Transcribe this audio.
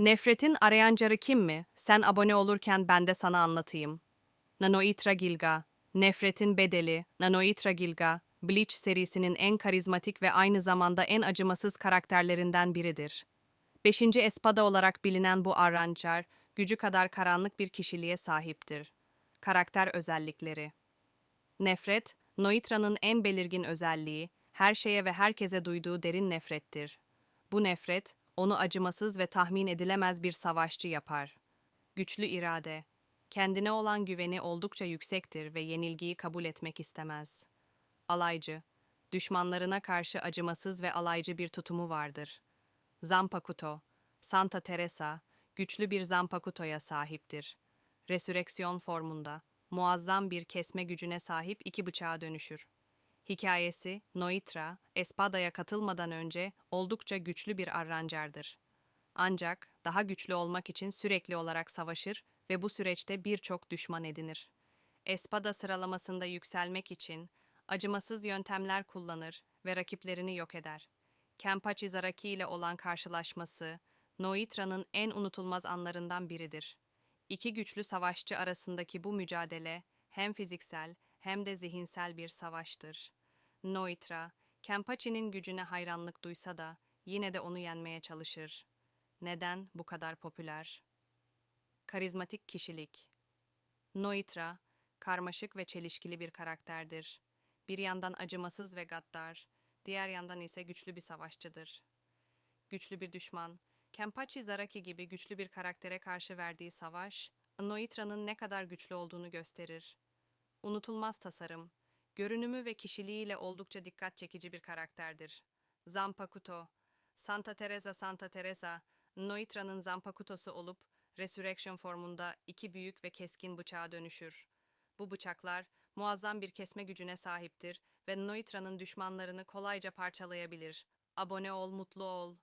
Nefretin arayan kim mi? Sen abone olurken ben de sana anlatayım. Nanoitra Gilga, Nefretin Bedeli, Nanoitra Gilga, Bleach serisinin en karizmatik ve aynı zamanda en acımasız karakterlerinden biridir. Beşinci Espada olarak bilinen bu Arrancar, gücü kadar karanlık bir kişiliğe sahiptir. Karakter özellikleri Nefret, Noitra'nın en belirgin özelliği, her şeye ve herkese duyduğu derin nefrettir. Bu nefret, onu acımasız ve tahmin edilemez bir savaşçı yapar. Güçlü irade, kendine olan güveni oldukça yüksektir ve yenilgiyi kabul etmek istemez. Alaycı, düşmanlarına karşı acımasız ve alaycı bir tutumu vardır. Zampakuto, Santa Teresa, güçlü bir Zampakuto'ya sahiptir. Resüreksiyon formunda, muazzam bir kesme gücüne sahip iki bıçağa dönüşür. Hikayesi, Noitra, Espada'ya katılmadan önce oldukça güçlü bir arrancardır. Ancak daha güçlü olmak için sürekli olarak savaşır ve bu süreçte birçok düşman edinir. Espada sıralamasında yükselmek için acımasız yöntemler kullanır ve rakiplerini yok eder. Kenpachi Zaraki ile olan karşılaşması, Noitra'nın en unutulmaz anlarından biridir. İki güçlü savaşçı arasındaki bu mücadele hem fiziksel hem de zihinsel bir savaştır. Noitra, Kenpachi'nin gücüne hayranlık duysa da yine de onu yenmeye çalışır. Neden bu kadar popüler? Karizmatik kişilik Noitra, karmaşık ve çelişkili bir karakterdir. Bir yandan acımasız ve gaddar, diğer yandan ise güçlü bir savaşçıdır. Güçlü bir düşman, Kenpachi Zaraki gibi güçlü bir karaktere karşı verdiği savaş, Noitra'nın ne kadar güçlü olduğunu gösterir. Unutulmaz tasarım, görünümü ve kişiliğiyle oldukça dikkat çekici bir karakterdir. Zampakuto, Santa Teresa Santa Teresa, Noitra'nın Zampakuto'su olup, Resurrection formunda iki büyük ve keskin bıçağa dönüşür. Bu bıçaklar muazzam bir kesme gücüne sahiptir ve Noitra'nın düşmanlarını kolayca parçalayabilir. Abone ol, mutlu ol.